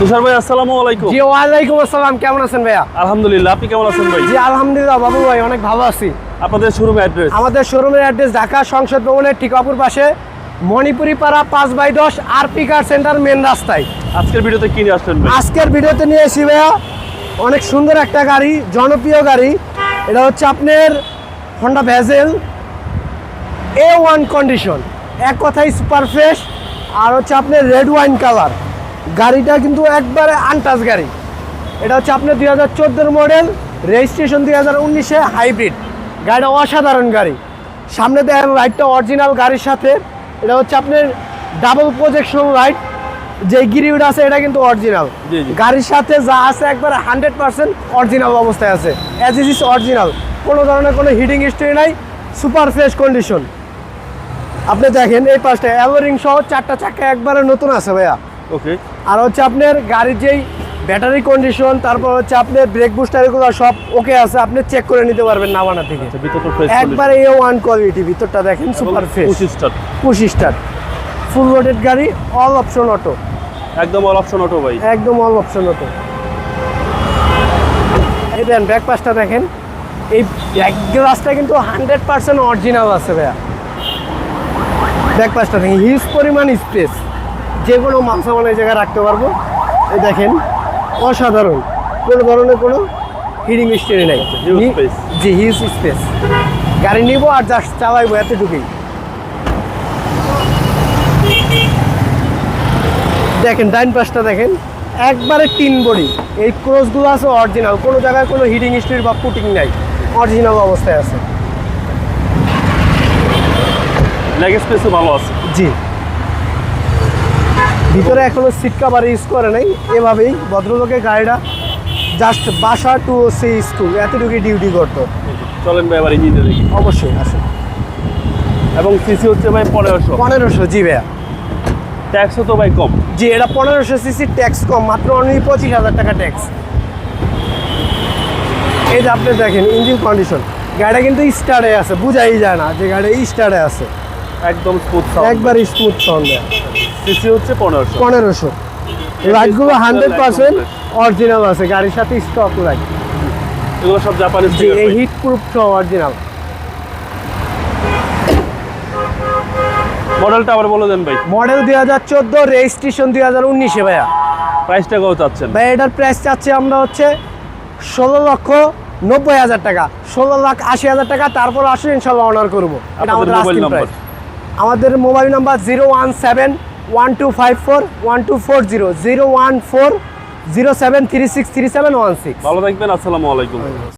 তুষার ভাই আসসালামু আলাইকুম। জি ওয়ালাইকুম আসসালাম। কেমন আছেন ভাইয়া? আলহামদুলিল্লাহ আপনি কেমন আছেন ভাই? জি আলহামদুলিল্লাহ বাবু ভাই অনেক ভালো আছি। আপনাদের শোরুম অ্যাড্রেস আমাদের শোরুমের অ্যাড্রেস ঢাকা সংসদ ভবনের ঠিক অপর পাশে মণিপুরি পাড়া পাঁচ বাই দশ আরপি কার সেন্টার মেন রাস্তায়। আজকের ভিডিওতে কি নিয়ে আসলেন আজকের ভিডিওতে নিয়ে এসি ভাইয়া অনেক সুন্দর একটা গাড়ি জনপ্রিয় গাড়ি। এটা হচ্ছে আপনার Honda Vezel A one condition এক কথায় সুপার ফ্রেশ আর হচ্ছে আপনার রেড ওয়াইন কালার গাড়িটা কিন্তু একবারে আনটাচ গাড়ি। এটা হচ্ছে আপনার দুই হাজার চোদ্দোর মডেল রেজিস্ট্রেশন দুই হাজার উনিশে হাইব্রিড গাড়িটা অসাধারণ গাড়ি। সামনে দেখেন লাইটটা অরিজিনাল গাড়ির সাথে। এটা হচ্ছে আপনার ডাবল প্রজেকশন লাইট যে গিরিউড আছে এটা কিন্তু অরিজিনাল। গাড়ির সাথে যা আছে একবারে হান্ড্রেড পার্সেন্ট অরিজিনাল অবস্থায় আছে। অ্যাজ ইজ ইস অরিজিনাল কোনো ধরনের কোনো হিটিং হিস্ট্রি নাই। সুপার ফ্রেশ কন্ডিশন আপনি দেখেন এই পাশটা অ্যাভারিং সহ চারটা চাকা একবারে নতুন আছে ভাইয়া। ওকে আর হচ্ছে আপনার গাড়ির যেই ব্যাটারি কন্ডিশন তারপর হচ্ছে আপনার ব্রেক বুস্টার এগুলো সব ওকে আছে আপনি চেক করে নিতে পারবেন নামানা থেকে। একবারে এ ওয়ান কোয়ালিটি ভিতরটা দেখেন super fresh push start full loaded গাড়ি অল অপশন অটো একদম অল অপশন অটো ভাই। একদম অল অপশন অটো এই দেন ব্যাক পাশটা দেখেন। এই ব্যাক গ্লাসটা কিন্তু হান্ড্রেড পার্সেন্ট অরিজিনাল আছে ভাইয়া। ব্যাক পাশটা দেখেন হিউজ পরিমাণ স্পেস যে কোনো মাল সামান এই জায়গায় রাখতে পারব। এই দেখেন অসাধারণ। কোনো ধরনের কোনো হিডিং স্টেরি নাই। space. জি হিউজ স্পেস গাড়ি নিব আর জাস্ট চালাইবো এতটুকুই। দেখেন ডাইন পাশটা দেখেন একবারে তিন বডি। এই ক্রসগুলো আছে অরিজিনাল কোনো জায়গায় কোনো হিডিং স্টিল বা পুটিং নাই। অরিজিনাল অবস্থায় আছে। লেগ স্পেসও ভালো আছে। জি। ভিতরে এখনও সিট কাভার ইউজ করে নাই। এভাবেই ভদ্রলোকের গাড়িটা জাস্ট বাসা টু সে স্কুল এতটুকুই ডিউটি করতো। চলেন ভাই দেখি। অবশ্যই আসুন। এবং সিসি হচ্ছে ভাই পনেরোশো। পনেরোশো জি ভাইয়া। ট্যাক্সও তো ভাই কম। জি এটা পনেরোশো সিসি ট্যাক্স কম মাত্র অনলি পঁচিশ হাজার টাকা ট্যাক্স এই যে আপনি দেখেন ইঞ্জিন কন্ডিশন গাড়িটা কিন্তু স্টার্টে আছে বুঝাই যায় না যে গাড়ি স্টার্টে আছে। একদম স্মুথ একবার স্মুথ সাউন্ড সিসি হচ্ছে পনেরোশো। পনেরোশো। লাইটগুলো হান্ড্রেড পার্সেন্ট অরিজিনাল আছে গাড়ির সাথে স্টক লাইট এগুলো সব জাপানিজ জি এই হিট প্রুফ সহ অরিজিনাল মডেলটা আবার বলে দেন ভাই। মডেল দুই হাজার চোদ্দ রেজিস্ট্রেশন দুই হাজার উনিশে ভাইয়া। প্রাইসটা কত চাচ্ছেন। ভাই এটার প্রাইস চাচ্ছি আমরা হচ্ছে ষোলো লক্ষ নব্বই হাজার টাকা। ষোলো লাখ আশি হাজার টাকা তারপর আসলে ইনশাল্লাহ অনার করব। আমাদের মোবাইল asking নাম্বার? price। আমাদের mobile number zero one seven one two five four one two four zero zero one four zero seven three six three seven one six. ভালো থাকবেন, আসসালামু আলাইকুম।